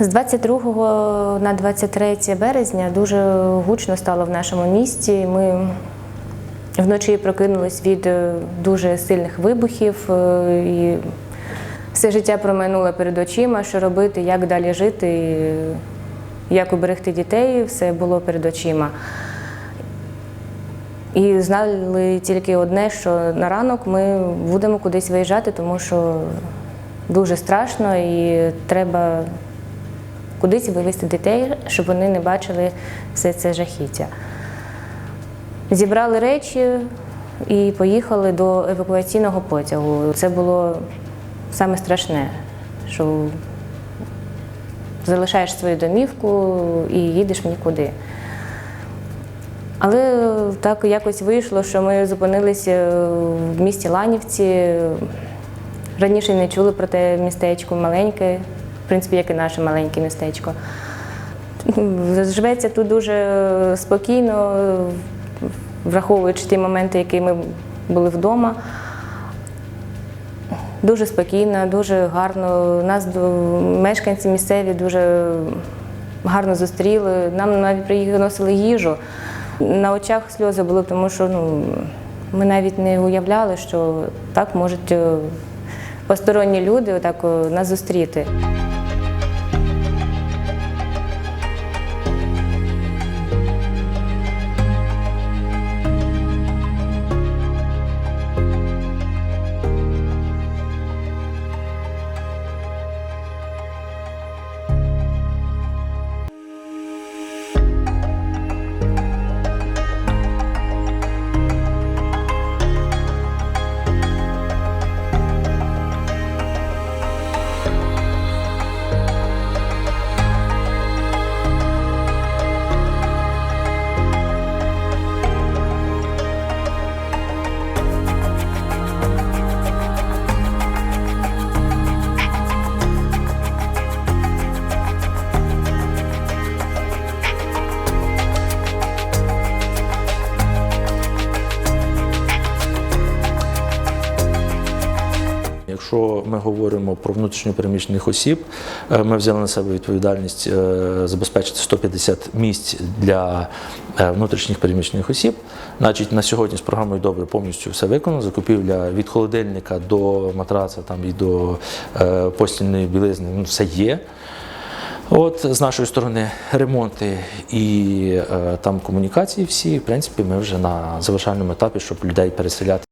З 22 на 23 березня дуже гучно стало в нашому місті. Ми вночі прокинулись від е, дуже сильних вибухів е, і все життя проминуло перед очима, що робити, як далі жити, як уберегти дітей, все було перед очима. І знали тільки одне, що на ранок ми будемо кудись виїжджати, тому що дуже страшно і треба кудись вивезти дітей, щоб вони не бачили все це жахіття. Зібрали речі і поїхали до евакуаційного потягу. Це було саме страшне, що залишаєш свою домівку і їдеш нікуди. Але так якось вийшло, що ми зупинилися в місті Ланівці. Раніше не чули про те містечко маленьке, принципі, як і наше маленьке містечко. Живеться тут дуже спокійно, враховуючи ті моменти, які ми були вдома. Дуже спокійно, дуже гарно. Нас мешканці місцеві дуже гарно зустріли. Нам навіть приносили їжу. На очах сльози були, тому що ну, ми навіть не уявляли, що так можуть е, посторонні люди отак е, нас зустріти. Якщо ми говоримо про внутрішньопереміщених осіб, е, ми взяли на себе відповідальність е, забезпечити 150 місць для е, внутрішніх переміщених осіб. Значить, на сьогодні з програмою добре повністю все виконано. Закупівля від холодильника до матраца там і до постільної білизни ну, все є. От з нашої сторони ремонти і е, там комунікації всі, в принципі, ми вже на завершальному етапі, щоб людей переселяти.